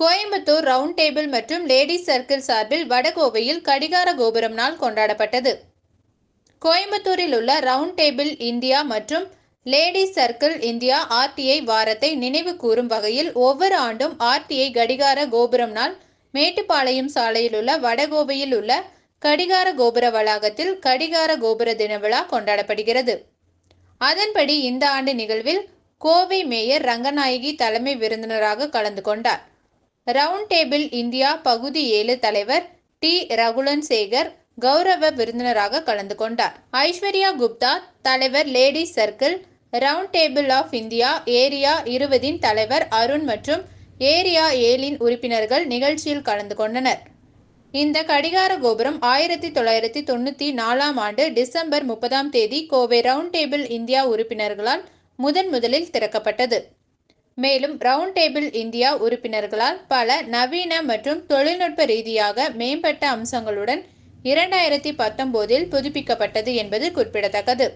Coimbatore round table மற்றும் ladies circle சார்பில் வடகோவையில் கடிகார கோபுரம் நாள் கொண்டாடப்பட்டது. கோயம்புத்தூரில் உள்ள ரவுண்ட் டேபிள் இந்தியா மற்றும் லேடிஸ் சர்க்கிள் இந்தியா ஆர்டிஐ வாரத்தை நினைவு கூறும் வகையில் ஒவ்வொரு ஆண்டும் ஆர்டிஐ கடிகார கோபுரம் நாள் மேட்டுப்பாளையம் சாலையில் உள்ள வடகோவையில் உள்ள கடிகார கோபுர வளாகத்தில் கடிகார கோபுர தின விழா கொண்டாடப்படுகிறது. அதன்படி இந்த ஆண்டு நிகழ்வில் கோவை மேயர் ரங்கநாயகி தலைமை விருந்தினராக கலந்து கொண்டார். ரவுண்ட் டேபிள் இந்தியா பகுதி ஏழு தலைவர் டி. ரகுலன் சேகர் கௌரவ விருந்தினராக கலந்து கொண்டார். ஐஸ்வர்யா குப்தா தலைவர் Ladies Circle Round Table of India area இருபதின் தலைவர் அருண் மற்றும் ஏரியா ஏழின் உறுப்பினர்கள் நிகழ்ச்சியில் கலந்து கொண்டனர். இந்த கடிகார கோபுரம் ஆயிரத்தி தொள்ளாயிரத்தி தொண்ணூற்றி நாலாம் ஆண்டு டிசம்பர் முப்பதாம் தேதி கோவை ரவுண்ட் டேபிள் இந்தியா உறுப்பினர்களால் முதன் முதலில் திறக்கப்பட்டது. மேலும் ரவுண்ட் டேபிள் இந்தியா உறுப்பினர்களால் பல நவீன மற்றும் தொழில்நுட்ப ரீதியாக மேம்பட்ட அம்சங்களுடன் இரண்டாயிரத்தி பத்தொன்போதில் புதுப்பிக்கப்பட்டது என்பது குறிப்பிடத்தக்கது.